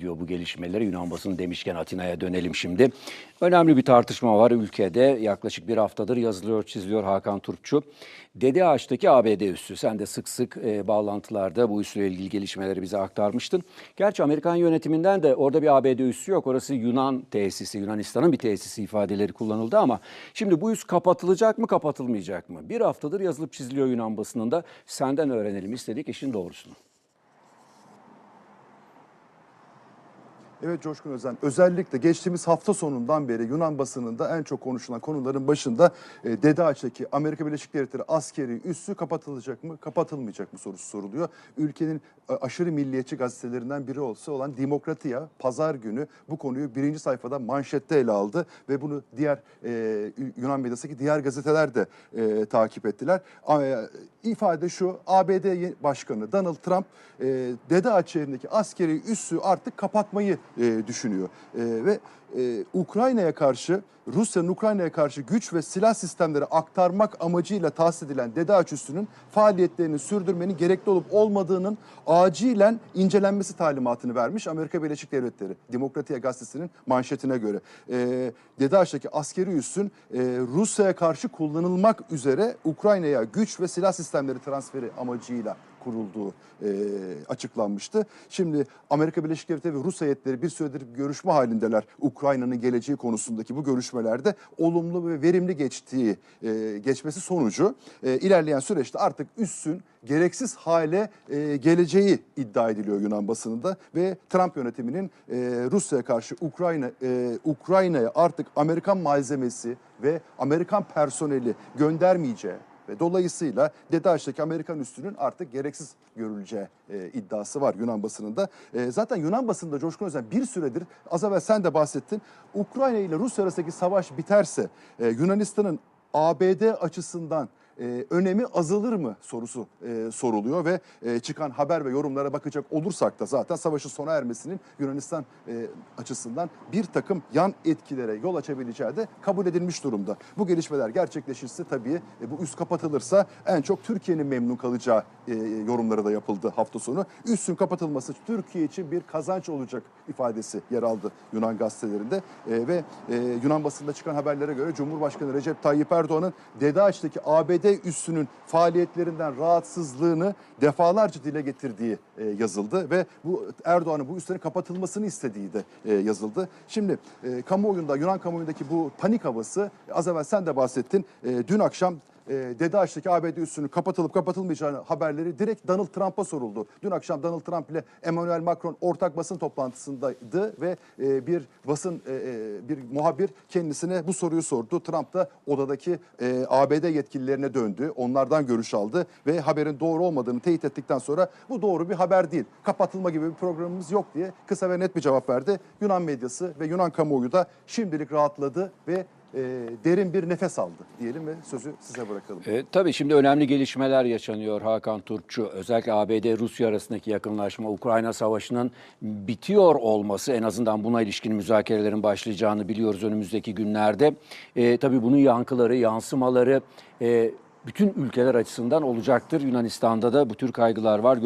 diyor bu gelişmeleri. Yunan basını demişken Atina'ya dönelim şimdi. Önemli bir tartışma var ülkede. Yaklaşık bir haftadır yazılıyor, çiziliyor Hakan Turpçu. Dede Ağaç'taki ABD üssü. Sen de sık sık e, bağlantılarda bu üssüyle ilgili gelişmeleri bize aktarmıştın. Gerçi Amerikan yönetiminden de orada bir ABD üssü yok. Orası Yunan tesisi, Yunanistan'ın bir tesisi ifadeleri kullanıldı ama şimdi bu üs kapatılacak mı, kapatılmayacak mı? Bir haftadır yazılıp çiziliyor Yunan basınında. Senden öğrenelim istedik işin doğrusunu. Evet Coşkun Özen özellikle geçtiğimiz hafta sonundan beri Yunan basınında en çok konuşulan konuların başında e, Dede Ağaç'taki Amerika Birleşik Devletleri askeri üssü kapatılacak mı kapatılmayacak mı sorusu soruluyor. Ülkenin e, aşırı milliyetçi gazetelerinden biri olsa olan Demokratia pazar günü bu konuyu birinci sayfada manşette ele aldı ve bunu diğer e, Yunan medyasındaki diğer gazeteler de e, takip ettiler. E, ifade şu ABD Başkanı Donald Trump e, Dede Ağaç yerindeki askeri üssü artık kapatmayı e, düşünüyor. E, ve e, Ukrayna'ya karşı Rusya'nın Ukrayna'ya karşı güç ve silah sistemleri aktarmak amacıyla tahsis edilen Dede Ağaç üssünün faaliyetlerini sürdürmenin gerekli olup olmadığının acilen incelenmesi talimatını vermiş Amerika Birleşik Devletleri. Demokratiya gazetesinin manşetine göre. E, Dede Ağaç'taki askeri üssün e, Rusya'ya karşı kullanılmak üzere Ukrayna'ya güç ve silah sistemleri transferi amacıyla kurulduğu e, açıklanmıştı. Şimdi Amerika Birleşik Devletleri ve Rus heyetleri bir süredir görüşme halindeler. Ukrayna'nın geleceği konusundaki bu görüşmelerde olumlu ve verimli geçtiği e, geçmesi sonucu e, ilerleyen süreçte artık üssün gereksiz hale e, geleceği iddia ediliyor Yunan basınında ve Trump yönetiminin e, Rusya'ya karşı Ukrayna e, Ukrayna'ya artık Amerikan malzemesi ve Amerikan personeli göndermeyeceği ve dolayısıyla Dede Ağaç'taki Amerikan üssünün artık gereksiz görüleceği e, iddiası var Yunan basınında. E, zaten Yunan basınında Coşkun Özen bir süredir az evvel sen de bahsettin. Ukrayna ile Rusya arasındaki savaş biterse e, Yunanistan'ın ABD açısından e, önemi azalır mı sorusu e, soruluyor ve e, çıkan haber ve yorumlara bakacak olursak da zaten savaşın sona ermesinin Yunanistan e, açısından bir takım yan etkilere yol açabileceği de kabul edilmiş durumda. Bu gelişmeler gerçekleşirse tabii e, bu üs kapatılırsa en çok Türkiye'nin memnun kalacağı e, yorumları da yapıldı hafta sonu. Üssün kapatılması Türkiye için bir kazanç olacak ifadesi yer aldı Yunan gazetelerinde E, ve e, Yunan basında çıkan haberlere göre Cumhurbaşkanı Recep Tayyip Erdoğan'ın Dede Ağaç'taki ABD üssünün faaliyetlerinden rahatsızlığını defalarca dile getirdiği e, yazıldı ve bu Erdoğan'ın bu üslerin kapatılmasını istediği de e, yazıldı. Şimdi e, kamuoyunda Yunan kamuoyundaki bu panik havası az evvel sen de bahsettin. E, dün akşam e, Dede Ağaç'taki ABD üssünün kapatılıp kapatılmayacağı haberleri direkt Donald Trump'a soruldu. Dün akşam Donald Trump ile Emmanuel Macron ortak basın toplantısındaydı ve e, bir basın e, e, bir muhabir kendisine bu soruyu sordu. Trump da odadaki e, ABD yetkililerine döndü. Onlardan görüş aldı ve haberin doğru olmadığını teyit ettikten sonra bu doğru bir haber değil. Kapatılma gibi bir programımız yok diye kısa ve net bir cevap verdi. Yunan medyası ve Yunan kamuoyu da şimdilik rahatladı ve e, derin bir nefes aldı diyelim ve sözü size bırakalım. E, tabii şimdi önemli gelişmeler yaşanıyor Hakan Turpçu. Özellikle ABD-Rusya arasındaki yakınlaşma, Ukrayna Savaşı'nın bitiyor olması en azından buna ilişkin müzakerelerin başlayacağını biliyoruz önümüzdeki günlerde. E, tabii bunun yankıları, yansımaları e, bütün ülkeler açısından olacaktır. Yunanistan'da da bu tür kaygılar var.